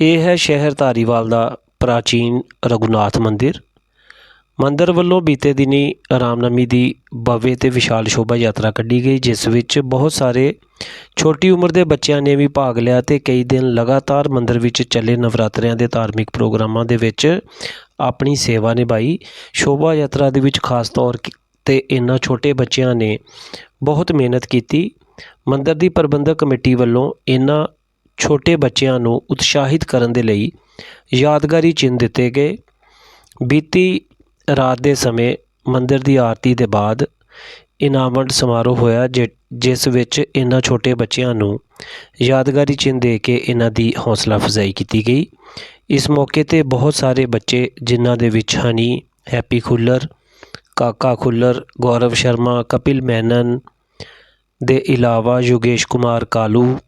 ਇਹ ਹੈ ਸ਼ਹਿਰ ਧਾਰੀਵਾਲ ਦਾ ਪ੍ਰਾਚੀਨ ਰਘੁਨਾਥ ਮੰਦਿਰ। ਮੰਦਿਰ ਵੱਲੋਂ ਬੀਤੇ ਦਿਨੀ ਰਾਮਨਵਮੀ ਦੀ ਭव्य ਤੇ ਵਿਸ਼ਾਲ ਸ਼ੋਭਾ ਯਾਤਰਾ ਕੱਢੀ ਗਈ, ਜਿਸ ਵਿੱਚ ਬਹੁਤ ਸਾਰੇ ਛੋਟੀ ਉਮਰ ਦੇ ਬੱਚਿਆਂ ਨੇ ਵੀ ਭਾਗ ਲਿਆ ਤੇ ਕਈ ਦਿਨ ਲਗਾਤਾਰ ਮੰਦਿਰ ਵਿੱਚ ਚੱਲੇ ਨਵਰਾਤਰਿਆਂ ਦੇ ਧਾਰਮਿਕ ਪ੍ਰੋਗਰਾਮਾਂ ਦੇ ਵਿੱਚ ਆਪਣੀ ਸੇਵਾ ਨਿਭਾਈ। ਸ਼ੋਭਾ ਯਾਤਰਾ ਦੇ ਵਿੱਚ ਖਾਸ ਤੌਰ ਤੇ ਇਹਨਾਂ ਛੋਟੇ ਬੱਚਿਆਂ ਨੇ ਬਹੁਤ ਮਿਹਨਤ ਕੀਤੀ। ਮੰਦਰ ਦੀ ਪ੍ਰਬੰਧਕ ਕਮੇਟੀ ਵੱਲੋਂ ਇਹਨਾਂ ਛੋਟੇ ਬੱਚਿਆਂ ਨੂੰ ਉਤਸ਼ਾਹਿਤ ਕਰਨ ਦੇ ਲਈ ਯਾਦਗਾਰੀ ਚਿੰਨ੍ਹ ਦਿੱਤੇ ਗਏ। ਬੀਤੀ ਰਾਤ ਦੇ ਸਮੇਂ ਮੰਦਰ ਦੀ ਆਰਤੀ ਦੇ ਬਾਅਦ ਇਨਾਮ ਸਮਾਰੋਹ ਹੋਇਆ, ਜਿ- ਜਿਸ ਵਿੱਚ ਇਹਨਾਂ ਛੋਟੇ ਬੱਚਿਆਂ ਨੂੰ ਯਾਦਗਾਰੀ ਚਿੰਨ੍ਹ ਦੇ ਕੇ ਇਹਨਾਂ ਦੀ ਹੌਸਲਾ ਅਫਜ਼ਾਈ ਕੀਤੀ ਗਈ। ਇਸ ਮੌਕੇ ਤੇ ਬਹੁਤ ਸਾਰੇ ਬੱਚੇ, ਜਿਨ੍ਹਾਂ ਦੇ ਵਿੱਚ ਹਨੀ, ਹੈਪੀ ਖੁੱਲਰ, ਕਾਕਾ ਖੁੱਲਰ, ਗੌਰਵ ਸ਼ਰਮਾ, ਕਪਿਲ ਮੈਨਨ ਦੇ ਇਲਾਵਾ ਯੋਗੇਸ਼ ਕੁਮਾਰ ਕਾਲੂ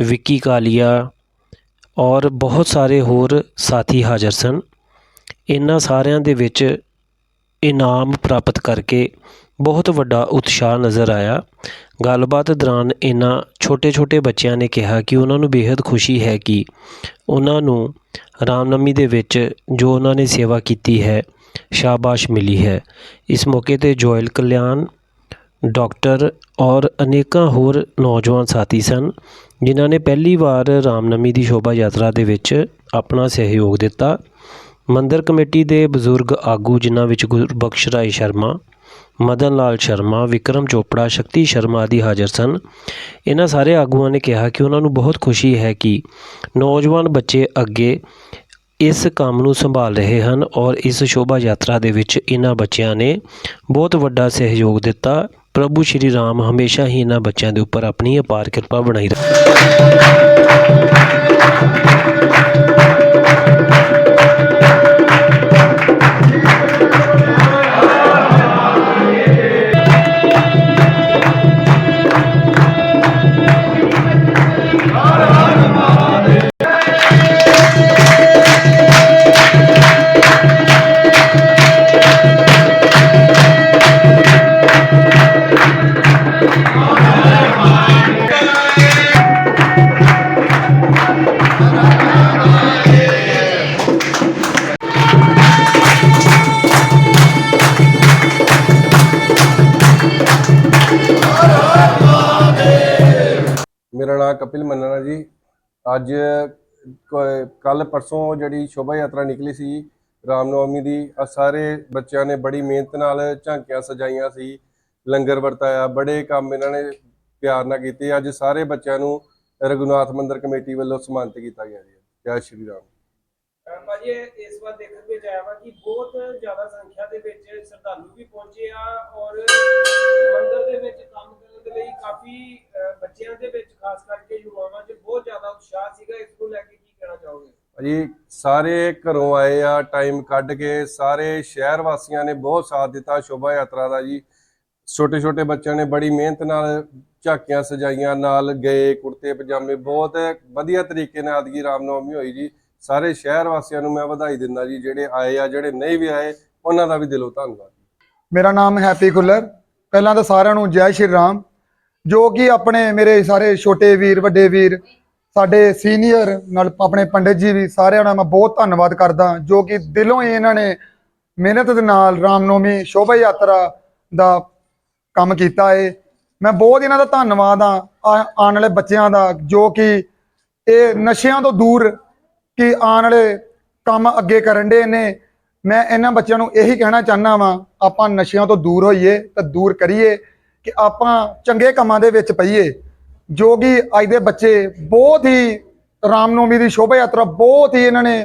ਵਿੱਕੀ ਕਾਲੀਆ ਔਰ ਬਹੁਤ ਸਾਰੇ ਹੋਰ ਸਾਥੀ ਹਾਜ਼ਰ ਸਨ। ਇਹਨਾਂ ਸਾਰਿਆਂ ਦੇ ਵਿੱਚ ਇਨਾਮ ਪ੍ਰਾਪਤ ਕਰਕੇ ਬਹੁਤ ਵੱਡਾ ਉਤਸ਼ਾਹ ਨਜ਼ਰ ਆਇਆ। ਗੱਲਬਾਤ ਦੌਰਾਨ ਇਹਨਾਂ ਛੋਟੇ-ਛੋਟੇ ਬੱਚਿਆਂ ਨੇ ਕਿਹਾ ਕਿ ਉਹਨਾਂ ਨੂੰ ਬੇहद ਖੁਸ਼ੀ ਹੈ ਕਿ ਉਹਨਾਂ ਨੂੰ ਰਾਮਨਵਮੀ ਦੇ ਵਿੱਚ ਜੋ ਉਹਨਾਂ ਨੇ ਸੇਵਾ ਕੀਤੀ ਹੈ, ਸ਼ਾਬਾਸ਼ ਮਿਲੀ ਹੈ। ਇਸ ਮੌਕੇ ਤੇ ਜੋਇਲ ਕਲਿਆਣ ਡਾਕਟਰ ਔਰ ਅਨੇਕਾਂ ਹੋਰ ਨੌਜਵਾਨ ਸਾਥੀ ਸਨ, ਜਿਨ੍ਹਾਂ ਨੇ ਪਹਿਲੀ ਵਾਰ ਰਾਮਨਵਮੀ ਦੀ ਸ਼ੋਭਾ ਯਾਤਰਾ ਦੇ ਵਿੱਚ ਆਪਣਾ ਸਹਿਯੋਗ ਦਿੱਤਾ। ਮੰਦਰ ਕਮੇਟੀ ਦੇ ਬਜ਼ੁਰਗ ਆਗੂ, ਜਿਨ੍ਹਾਂ ਵਿੱਚ ਗੁਰਬਖਸ਼ ਰਾਏ ਸ਼ਰਮਾ, ਮਦਨ ਲਾਲ ਸ਼ਰਮਾ, ਵਿਕਰਮ ਚੋਪੜਾ, ਸ਼ਕਤੀ ਸ਼ਰਮਾ ਆਦਿ ਹਾਜ਼ਰ ਸਨ। ਇਹਨਾਂ ਸਾਰੇ ਆਗੂਆਂ ਨੇ ਕਿਹਾ ਕਿ ਉਹਨਾਂ ਨੂੰ ਬਹੁਤ ਖੁਸ਼ੀ ਹੈ ਕਿ ਨੌਜਵਾਨ ਬੱਚੇ ਅੱਗੇ ਇਸ ਕੰਮ ਨੂੰ ਸੰਭਾਲ ਰਹੇ ਹਨ ਔਰ ਇਸ ਸ਼ੋਭਾ ਯਾਤਰਾ ਦੇ ਵਿੱਚ ਇਹਨਾਂ ਬੱਚਿਆਂ ਨੇ ਬਹੁਤ ਵੱਡਾ ਸਹਿਯੋਗ ਦਿੱਤਾ। ਪ੍ਰਭੂ ਸ਼੍ਰੀ ਰਾਮ ਹਮੇਸ਼ਾ ਹੀ ਇਹਨਾਂ ਬੱਚਿਆਂ ਦੇ ਉੱਪਰ ਆਪਣੀ ਅਪਾਰ ਕਿਰਪਾ ਬਣਾਈ ਰੱਖੇ ਮੇਰਾ ਨਾਮ ਕਪਿਲ ਮੰਨਣਾ ਜੀ। ਅੱਜ ਕੱਲ ਪਰਸੋਂ ਜਿਹੜੀ ਸ਼ੋਭਾ ਯਾਤਰਾ ਨਿਕਲੀ ਸੀ ਰਾਮਨੌਮੀ ਦੀ ਆ ਸਾਰੇ ਬੱਚਿਆਂ ਨੇ ਬੜੀ ਮਿਹਨਤ ਨਾਲ ਝਾਂਕੀਆਂ ਸਜਾਈਆਂ ਸੀ। ਲੰਗਰ ਵਰਤਾਇਆ ਬੜੇ ਕੰਮ ਇਹਨਾਂ ਨੇ ਪਿਆਰ ਨਾਲ ਕੀਤੇ। ਅੱਜ ਸਾਰੇ ਬੱਚਿਆਂ ਨੂੰ ਰਘੁਨਾਥ ਮੰਦਿਰ ਕਮੇਟੀ ਵੱਲੋਂ ਸਨਮਾਨਿਤ ਕੀਤਾ ਗਿਆ ਜੀ। ਜੈ ਸ਼੍ਰੀ ਰਾਮ। ਭਾਜੀ ਇਸ ਵਾਰ ਦੇਖਣ ਵਿੱਚ ਆਇਆ ਵਾ ਕਿ ਬਹੁਤ ਜ਼ਿਆਦਾ ਸੰਖਿਆ ਦੇ ਵਿੱਚ ਸ਼ਰਧਾਲੂ ਵੀ ਪਹੁੰਚੇ ਆ ਔਰ ਮੰਦਿਰ ਦੇ ਵਿੱਚ ਕੰਮ ਕਰਨ ਦੇ ਲਈ ਕਾਫੀ ਬੱਚਿਆਂ ਦੇ ਵਿੱਚ ਖਾਸ ਕਰਕੇ ਯੁਵਾਵਾਂ 'ਚ ਬਹੁਤ ਜ਼ਿਆਦਾ ਉਤਸ਼ਾਹ ਸੀਗਾ। ਇਸ ਨੂੰ ਲੈ ਕੇ ਕੀ ਕਹਿਣਾ ਚਾਹੋਗੇ? ਜੀ ਸਾਰੇ ਘਰੋਂ ਆਏ ਆ ਟਾਈਮ ਕੱਢ ਕੇ ਸਾਰੇ ਸ਼ਹਿਰ ਵਾਸੀਆਂ ਨੇ ਬਹੁਤ ਸਾਥ ਦਿੱਤਾ ਸ਼ੋਭਾ ਯਾਤਰਾ ਦਾ ਜੀ। ਛੋਟੇ ਛੋਟੇ ਬੱਚਿਆਂ ਨੇ ਬੜੀ ਮਿਹਨਤ ਨਾਲ ਝਾਕੀਆਂ ਸਜਾਈਆਂ, ਨਾਲ ਗਏ, ਕੁੜਤੇ, ਪਜਾਮੇ, ਬਹੁਤ ਵਧੀਆ ਤਰੀਕੇ ਨਾਲ ਅਦਗੀ ਰਾਮਨਵਮੀ ਹੋਈ ਜੀ। ਸਾਰੇ ਸ਼ਹਿਰ ਵਾਸੀਆਂ ਨੂੰ ਮੈਂ ਵਧਾਈ ਦਿੰਦਾ ਜੀ, ਜਿਹੜੇ ਆਏ ਆ, ਜਿਹੜੇ ਨਹੀਂ ਵੀ ਆਏ, ਉਹਨਾਂ ਦਾ ਵੀ ਦਿਲੋਂ ਧੰਨਵਾਦ। ਮੇਰਾ ਨਾਮ ਹੈਪੀ ਕੁੱਲਰ ਪਹਿਲਾਂ ਤਾਂ ਸਾਰਿਆਂ ਨੂੰ ਜੈ ਸ਼੍ਰੀ ਰਾਮ। ਜੋ ਕਿ ਆਪਣੇ ਮੇਰੇ ਸਾਰੇ ਛੋਟੇ ਵੀਰ, ਵੱਡੇ ਵੀਰ, ਸਾਡੇ ਸੀਨੀਅਰ, ਨਾਲ ਆਪਣੇ ਪੰਡਿਤ ਜੀ ਵੀ ਸਾਰਿਆਂ ਦਾ ਮੈਂ ਬਹੁਤ ਧੰਨਵਾਦ ਕਰਦਾ, ਜੋ ਕਿ ਦਿਲੋਂ ਹੀ ਇਹਨਾਂ ਨੇ ਮਿਹਨਤ ਦੇ ਨਾਲ ਰਾਮਨੋਮੀ ਸ਼ੋਭਾ ਯਾਤਰਾ ਦਾ ਕੰਮ ਕੀਤਾ ਏ। ਮੈਂ ਬਹੁਤ ਇਹਨਾਂ ਦਾ ਧੰਨਵਾਦ ਆ ਆਉਣ ਵਾਲੇ ਬੱਚਿਆਂ ਦਾ, ਜੋ ਕਿ ਇਹ ਨਸ਼ਿਆਂ ਤੋਂ ਦੂਰ ਕਿ ਆਉਣ ਵਾਲੇ ਕੰਮ ਅੱਗੇ ਕਰਨ ਦੇ ਨੇ। ਮੈਂ ਇਹਨਾਂ ਬੱਚਿਆਂ ਨੂੰ ਇਹੀ ਕਹਿਣਾ ਚਾਹਨਾ ਵਾਂ, ਆਪਾਂ ਨਸ਼ਿਆਂ ਤੋਂ ਦੂਰ ਹੋਈਏ ਤਾਂ ਦੂਰ ਕਰੀਏ ਕਿ ਆਪਾਂ ਚੰਗੇ ਕੰਮਾਂ ਦੇ ਵਿੱਚ ਪਈਏ, ਜੋ ਕਿ ਅੱਜ ਦੇ ਬੱਚੇ ਬਹੁਤ ਹੀ ਰਾਮਨੌਮੀ ਦੀ ਸ਼ੋਭਾ ਯਾਤਰਾ ਬਹੁਤ ਹੀ ਇਹਨਾਂ ਨੇ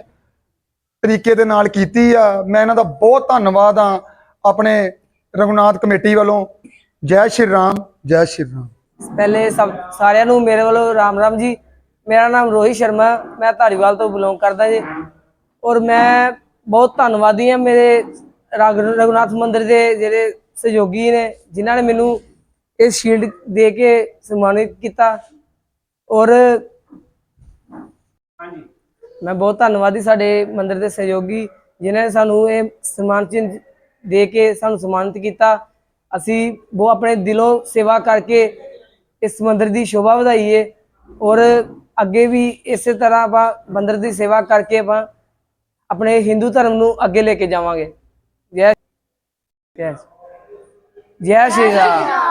ਤਰੀਕੇ ਦੇ ਨਾਲ ਕੀਤੀ ਆ। ਮੈਂ ਇਹਨਾਂ ਦਾ ਬਹੁਤ ਧੰਨਵਾਦ ਆ ਆਪਣੇ ਰਘੁਨਾਥ ਕਮੇਟੀ ਵੱਲੋਂ ਜੈ ਸ਼੍ਰੀ ਰਾਮ ਜੈ ਸ਼੍ਰੀ ਰਾਮ। ਪਹਿਲੇ ਸਭ ਸਾਰਿਆਂ ਨੂੰ ਮੇਰੇ ਵੱਲੋਂ ਰਾਮ ਰਾਮ ਜੀ। ਮੇਰਾ ਨਾਮ ਰੋਹਿਤ ਸ਼ਰਮਾ ਮੈਂ ਧਾਰੀਵਾਲ ਤੋਂ ਬਿਲੋਂਗ ਕਰਦਾ ਜੀ। ਔਰ ਮੈਂ ਬਹੁਤ ਧੰਨਵਾਦੀ ਹਾਂ ਮੇਰੇ ਰਘੁਨਾਥ ਮੰਦਿਰ ਦੇ ਜਿਹੜੇ ਸਹਿਯੋਗੀ ਨੇ ਜਿਨ੍ਹਾਂ ਨੇ ਮੈਨੂੰ ਇਹ ਸ਼ੀਲਡ ਦੇ ਕੇ ਸਨਮਾਨਿਤ ਕੀਤਾ। ਔਰ ਹਾਂਜੀ। ਮੈਂ ਬਹੁਤ ਧੰਨਵਾਦੀ ਸਾਡੇ ਮੰਦਿਰ ਦੇ ਸਹਿਯੋਗੀ ਜਿਨ੍ਹਾਂ ਨੇ ਸਾਨੂੰ ਇਹ ਸਨਮਾਨ ਚਿੰਨ੍ਹ ਦੇ ਕੇ ਸਾਨੂੰ ਸਨਮਾਨਿਤ ਕੀਤਾ। ਅਸੀਂ ਉਹ ਆਪਣੇ ਦਿਲੋਂ ਸੇਵਾ ਕਰਕੇ ਇਸ ਮੰਦਿਰ ਦੀ ਸ਼ੋਭਾ ਵਧਾਈਏ ਔਰ ਅੱਗੇ ਵੀ ਇਸੇ ਤਰ੍ਹਾਂ ਆਪਾਂ ਮੰਦਿਰ ਦੀ ਸੇਵਾ ਕਰਕੇ ਆਪਾਂ ਆਪਣੇ ਹਿੰਦੂ ਧਰਮ ਨੂੰ ਅੱਗੇ ਲੈ ਕੇ ਜਾਵਾਂਗੇ। ਜੈ ਜੈ ਜੈ ਸ਼੍ਰੀ ਰਾਮ।